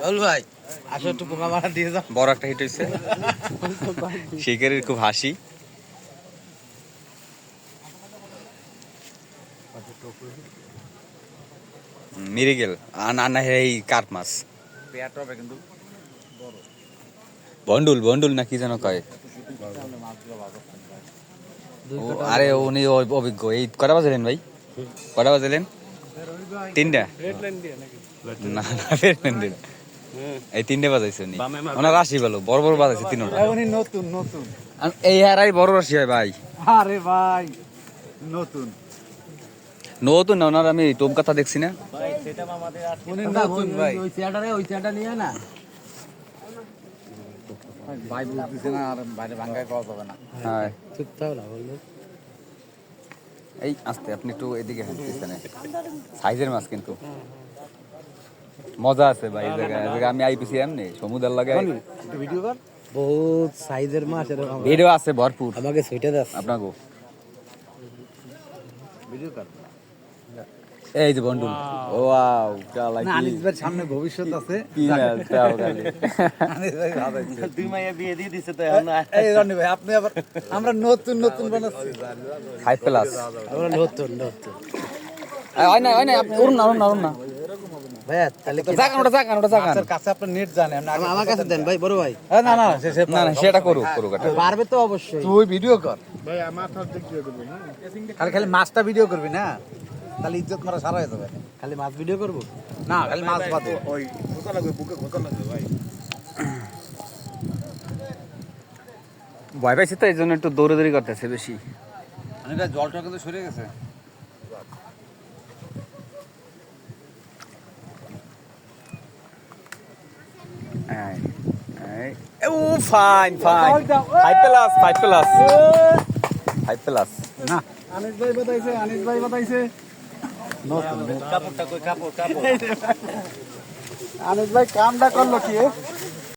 বল ভাই। আসো একটু পোকা মারা দিয়ে যাও। বড় একটা হিট হয়েছে শিকারির খুব হাসি। মিরিগেল এই কাঠ মাছ। পেয়ার হবে কিন্তু। বন্ডুল বন্ডুল না কি যেন কয়। আরে উনি অভিজ্ঞ। এই কটা বাজালেন ভাই? কটা বাজালেন তিনটা? না না। এই তিনটে বাজাইছে উনি। ওনার রাশি ভালো বড় বড় বাজাইছে তিনটা। উনি নতুন নতুন। এই হারাই বড় রাশি হয় ভাই। আরে ভাই নতুন। নতুন না ওনার আমি টোপ কথা দেখছি না। ভাই ওই চেয়ারটা ওই চেয়ারটা নিয়ে না। বুঝতেছে না আর বাইরে ভাঙ্গায় পাওয়া যাবে না। হ্যাঁ। চুপ থাও না বলল। এই আস্তে আপনি একটু এদিকে হাঁটতেছেন। সাইজের মাছ কিন্তু। মজা আছে ভাই এই জায়গায়। আমি আইপিসি এমনি সমুদ্র লাগে ভিডিও কর। বহুত সাইজের মাছ এরকম ভিডিও আছে ভরপুর। আমাকে সুইটে দাস। আপনাকে ভিডিও কর। এই যে বন্ডুল ওয়াও কালা না কি আনিস ভাই সামনে ভবিষ্যৎ আছে। কি তাও খালি। আনিস ভাই ভাবাইছে। দুই মাইয়া বিয়ে দিয়ে দিছে তো এখন এই রনি ভাই আপনি আবার আমরা নতুন নতুন বানাচ্ছি। প্লাস আমরা নতুন নতুন। হয় না হয় না আপনি উড়ুন না উড়ুন না উড়ুন না। তুই ভিডিও কর। খালি খালি মাছটা ভিডিও করবি না? তাহলে ইজ্জত মারা সারা হয়ে যাবে। খালি মাছ ভিডিও করব? না খালি মাছ বাদে। ভয় পাইছে তো এই জন্য একটু দৌড়াদৌড়ি করতেছে বেশি। জলটা কিন্তু সরে গেছে। এই, fine, ও fine fine five plus five plus five plus না আনিস ভাই বাতাইছে আনিস ভাই বাতাইছে কাপড়টা কই কাপড় কাপড় আনিস ভাই কামটা করল কি?